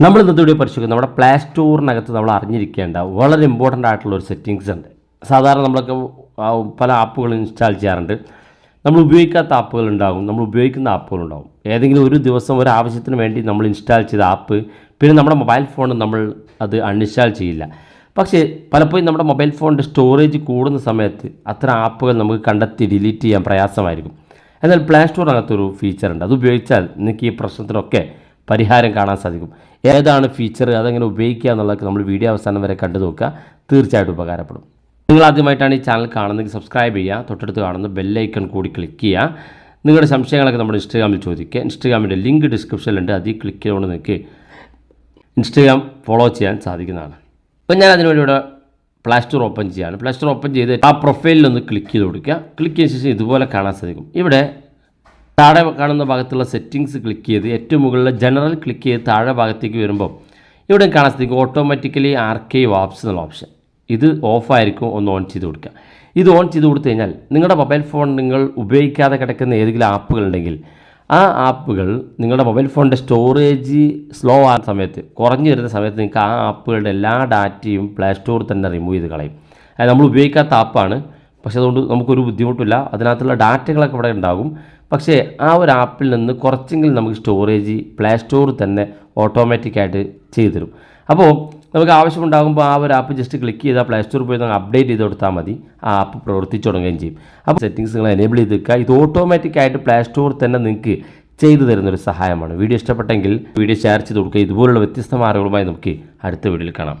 നമ്മൾ ഇന്നത്തെ വീഡിയോ പരിശോധിക്കുന്നത് നമ്മുടെ പ്ലേ സ്റ്റോറിനകത്ത് നമ്മൾ അറിഞ്ഞിരിക്കേണ്ട വളരെ ഇമ്പോർട്ടന്റ് ആയിട്ടുള്ള ഒരു സെറ്റിങ്സ് ഉണ്ട്. സാധാരണ നമ്മളൊക്കെ പല ആപ്പുകൾ ഇൻസ്റ്റാൾ ചെയ്യാറുണ്ട്. നമ്മൾ ഉപയോഗിക്കാത്ത ആപ്പുകൾ ഉണ്ടാകും നമ്മൾ ഉപയോഗിക്കുന്ന ആപ്പുകൾ ഉണ്ടാകും. ഏതെങ്കിലും ഒരു ദിവസം ഒരു ആവശ്യത്തിന് വേണ്ടി നമ്മൾ ഇൻസ്റ്റാൾ ചെയ്ത ആപ്പ് പിന്നെ നമ്മുടെ മൊബൈൽ ഫോണിൽ നമ്മൾ അത് അൺഇൻസ്റ്റാൾ ചെയ്യില്ല. പക്ഷേ പലപ്പോഴും നമ്മുടെ മൊബൈൽ ഫോണിന്റെ സ്റ്റോറേജ് കൂടുന്ന സമയത്ത് അത്തരം ആപ്പുകൾ നമുക്ക് കണ്ടെത്തി ഡിലീറ്റ് ചെയ്യാൻ പ്രയാസമായിരിക്കും. എന്നാൽ പ്ലേ സ്റ്റോറിനകത്തൊരു ഫീച്ചറുണ്ട് അത് ഉപയോഗിച്ചാൽ നിങ്ങൾക്ക് ഈ പ്രശ്നത്തിനൊക്കെ പരിഹാരം കാണാൻ സാധിക്കും. ഏതാണ് ഫീച്ചർ അതെങ്ങനെ ഉപയോഗിക്കുക എന്നുള്ളതൊക്കെ നമ്മൾ വീഡിയോ അവസാനം വരെ കണ്ടു നോക്കുക. തീർച്ചയായിട്ടും ഉപകാരപ്പെടും. നിങ്ങൾ ആദ്യമായിട്ടാണ് ഈ ചാനൽ കാണുന്നതെങ്കിൽ സബ്സ്ക്രൈബ് ചെയ്യുക. തൊട്ടടുത്ത് കാണുന്ന ബെല്ലൈക്കൺ കൂടി ക്ലിക്ക് ചെയ്യുക. നിങ്ങളുടെ സംശയങ്ങളൊക്കെ നമ്മുടെ ഇൻസ്റ്റഗ്രാമിൽ ചോദിക്കുക. ഇൻസ്റ്റഗ്രാമിന്റെ ലിങ്ക് ഡിസ്ക്രിപ്ഷനിലുണ്ട് അതിൽ ക്ലിക്ക് ചെയ്തുകൊണ്ട് നിങ്ങൾക്ക് ഇൻസ്റ്റഗ്രാം ഫോളോ ചെയ്യാൻ സാധിക്കുന്നതാണ്. അപ്പോൾ ഞാൻ അതിനുവേണ്ടി ഇവിടെ സ്റ്റോർ ഓപ്പൺ ചെയ്യാണ്. പ്ലേ സ്റ്റോർ ഓപ്പൺ ചെയ്ത് ആ പ്രൊഫൈലിൽ ഒന്ന് ക്ലിക്ക് ചെയ്ത് കൊടുക്കുക. ക്ലിക്ക് ചെയ്ത ശേഷം ഇതുപോലെ കാണാൻ സാധിക്കും. ഇവിടെ താഴെ കാണുന്ന ഭാഗത്തുള്ള സെറ്റിങ്സ് ക്ലിക്ക് ചെയ്ത് ഏറ്റവും മുകളിൽ ജനറൽ ക്ലിക്ക് ചെയ്ത് താഴെ ഭാഗത്തേക്ക് വരുമ്പോൾ ഇവിടെ കാണാൻ സാധിക്കും ഓട്ടോമാറ്റിക്കലി ആർക്കൈവ് ആപ്സ് എന്നുള്ള ഓപ്ഷൻ ഇത് ഓഫായിരിക്കും ഒന്ന് ഓൺ ചെയ്ത് കൊടുക്കുക. ഇത് ഓൺ ചെയ്ത് കൊടുത്തു കഴിഞ്ഞാൽ നിങ്ങളുടെ മൊബൈൽ ഫോൺ നിങ്ങൾ ഉപയോഗിക്കാതെ കിടക്കുന്ന ഏതെങ്കിലും ആപ്പുകൾ ഉണ്ടെങ്കിൽ ആ ആപ്പുകൾ നിങ്ങളുടെ മൊബൈൽ ഫോണിന്റെ സ്റ്റോറേജ് സ്ലോ ആകുന്ന സമയത്ത് കുറഞ്ഞു വരുന്ന സമയത്ത് നിങ്ങൾക്ക് ആ ആപ്പുകളുടെ എല്ലാ ഡാറ്റയും പ്ലേ സ്റ്റോറിൽ തന്നെ റിമൂവ് ചെയ്ത് കളയും. അത് നമ്മൾ ഉപയോഗിക്കാത്ത ആപ്പാണ് പക്ഷേ അതുകൊണ്ട് നമുക്കൊരു ബുദ്ധിമുട്ടില്ല. അതിനകത്തുള്ള ഡാറ്റകളൊക്കെ ഇവിടെ ഉണ്ടാകും. പക്ഷേ ആ ഒരു ആപ്പിൽ നിന്ന് കുറച്ചെങ്കിലും നമുക്ക് സ്റ്റോറേജ് പ്ലേ സ്റ്റോറിൽ തന്നെ ഓട്ടോമാറ്റിക്കായിട്ട് ചെയ്തു തരും അപ്പോൾ നമുക്ക് ആവശ്യമുണ്ടാകുമ്പോൾ ആ ഒരു ആപ്പ് ജസ്റ്റ് ക്ലിക്ക് ചെയ്താൽ പ്ലേ സ്റ്റോർ പോയി നമുക്ക് അപ്ഡേറ്റ് ചെയ്ത് കൊടുത്താൽ മതി. ആ ആപ്പ് പ്രവർത്തിച്ചു തുടങ്ങുകയും ചെയ്യും. അപ്പോൾ സെറ്റിങ്സ് നിങ്ങൾ എനേബിൾ ചെയ്ത് വെക്കുക. ഇത് ഓട്ടോമാറ്റിക്കായിട്ട് പ്ലേ സ്റ്റോർ തന്നെ നിങ്ങൾക്ക് ചെയ്തു തരുന്നൊരു സഹായമാണ്. വീഡിയോ ഇഷ്ടപ്പെട്ടെങ്കിൽ വീഡിയോ ഷെയർ ചെയ്ത് കൊടുക്കുക. ഇതുപോലുള്ള വ്യത്യസ്തമായ അറിവുകളുമായി നമുക്ക് അടുത്ത വീഡിയോയിൽ കാണാം.